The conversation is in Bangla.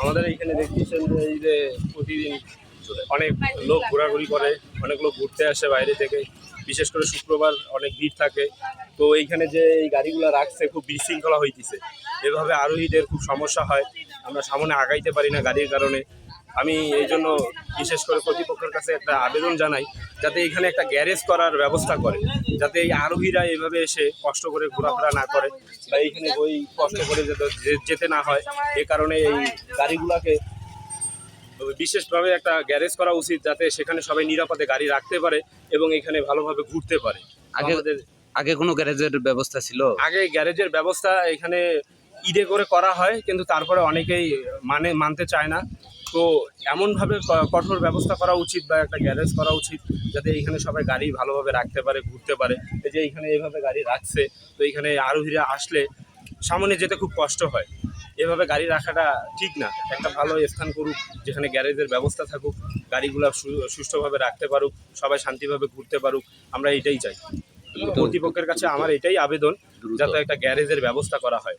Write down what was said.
আমাদের এইখানে দেখতেছেন যে এই যে প্রতিদিন অনেক লোক ঘোরাঘুরি করে, অনেক লোক ঘুরতে আসে বাইরে থেকে। বিশেষ করে শুক্রবার অনেক ভিড় থাকে। তো এইখানে যে এই গাড়িগুলো রাখছে, খুব বিশৃঙ্খলা হইতেছে। এভাবে আরোহীদের খুব সমস্যা হয়। আমরা সামনে আগাইতে পারি না গাড়ির কারণে। আমি এই জন্য বিশেষ করে কর্তৃপক্ষের কাছে একটা আবেদন জানাই যাতে এখানে একটা গ্যারেজ করার ব্যবস্থা করে যাতে এই আরোহীরা এভাবে এসে কষ্ট করে ঘোরাফেরা না করে বা এইখানে ওই কষ্ট করে যেতে যে- যেতে না হয়। এ কারণে এই গাড়িগুলাকে বিশেষভাবে একটা গ্যারেজ করা উচিত যাতে সেখানে সবাই নিরাপদে গাড়ি রাখতে পারে এবং এখানে ভালোভাবে ঘুরতে পারে। আগে আগে কোনো গ্যারেজের ব্যবস্থা ছিল? আগে গ্যারেজের ব্যবস্থা এখানে ঈদে করে করা হয় কিন্তু তারপরে অনেকেই মানে মানতে চায় না। তো এমনভাবে কঠোর ব্যবস্থা করা উচিত বা একটা গ্যারেজ করা উচিত যাতে এইখানে সবাই গাড়ি ভালোভাবে রাখতে পারে ঘুরতে পারে। এই যে এইখানে এইভাবে গাড়ি রাখছে তো এখানে আরোহীরা আসলে সামনে যেতে খুব কষ্ট হয়। এভাবে গাড়ি রাখাটা ঠিক না। একটা ভালো স্থান করুক যেখানে গ্যারেজের ব্যবস্থা থাকুক গাড়িগুলো সুষ্ঠুভাবে রাখতে পারুক সবাই শান্তিভাবে ঘুরতে পারুক আমরা এটাই চাই। কর্তৃপক্ষের কাছে আমার এটাই আবেদন যাতে একটা গ্যারেজের ব্যবস্থা করা হয়।